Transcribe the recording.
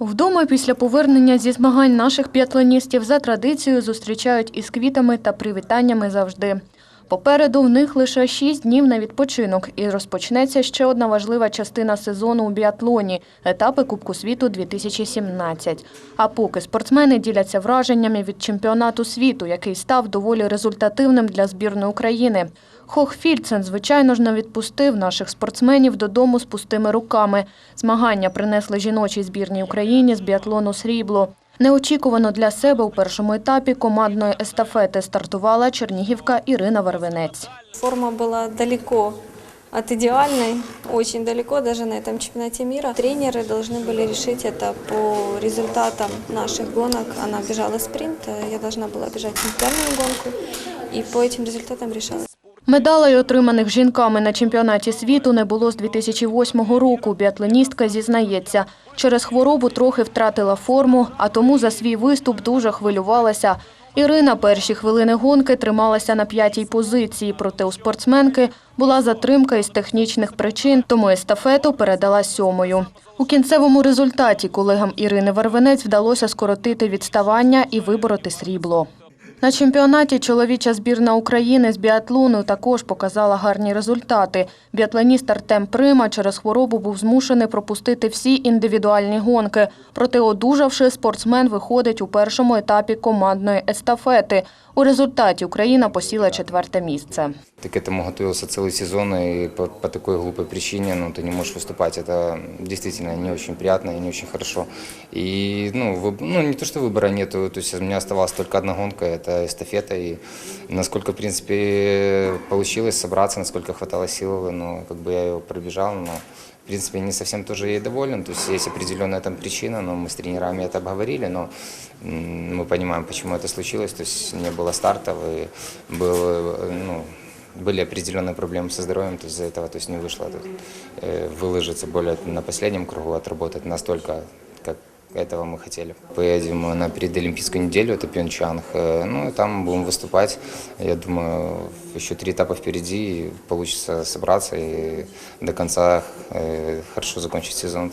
Вдома після повернення зі змагань наших біатлоністів за традицією зустрічають із квітами та привітаннями завжди. Попереду в них лише шість днів на відпочинок і розпочнеться ще одна важлива частина сезону у біатлоні – етапи Кубку світу 2017. А поки спортсмени діляться враженнями від чемпіонату світу, який став доволі результативним для збірної України. Хох Фільцен, звичайно ж, не відпустив наших спортсменів додому з пустими руками. Змагання принесли жіночій збірній Україні з біатлону срібло. Неочікувано для себе у першому етапі командної естафети стартувала чернігівка Ірина Варвинець. Форма была далеко от идеальной, очень далеко, даже на этом чемпионате мира. Тренеры должны были решить это по результатам наших гонок. Она бежала спринт, а я должна была бежать индивидуальную гонку, и по этим результатам решалось. Медалей, отриманих жінками на чемпіонаті світу, не було з 2008 року. Біатлоністка зізнається, через хворобу трохи втратила форму, а тому за свій виступ дуже хвилювалася. Ірина перші хвилини гонки трималася на п'ятій позиції, проте у спортсменки була затримка із технічних причин, тому естафету передала сьомою. У кінцевому результаті колегам Ірини Варвинець вдалося скоротити відставання і вибороти срібло. На чемпіонаті чоловіча збірна України з біатлону також показала гарні результати. Біатлоніст Артем Прима через хворобу був змушений пропустити всі індивідуальні гонки. Проте, одужавши, спортсмен виходить у першому етапі командної естафети. У результаті Україна посіла четверте місце. Ты к этому готовился целый сезон, и по, по такой глупой причине ну, ты не можешь выступать. Это действительно не очень приятно и не очень хорошо. И ну, выб- ну, не то, что выбора нету, то есть у меня оставалась только одна гонка, это эстафета. И насколько, в принципе, получилось собраться, насколько хватало сил, ну, как бы я ее пробежал, но в принципе, не совсем тоже ей доволен. То есть есть определенная там причина, но мы с тренерами это обговорили, но м, мы понимаем, почему это случилось. То есть не было стартов и был, э, ну, были определенные проблемы со здоровьем, то есть из-за этого то есть не вышло тут, э, выложиться более на последнем кругу, отработать настолько, как этого мы хотели. Поедем на предолимпийскую неделю, это Пьончанг, э, ну и там будем выступать. Я думаю, еще три этапа впереди, и получится собраться и до конца э, хорошо закончить сезон.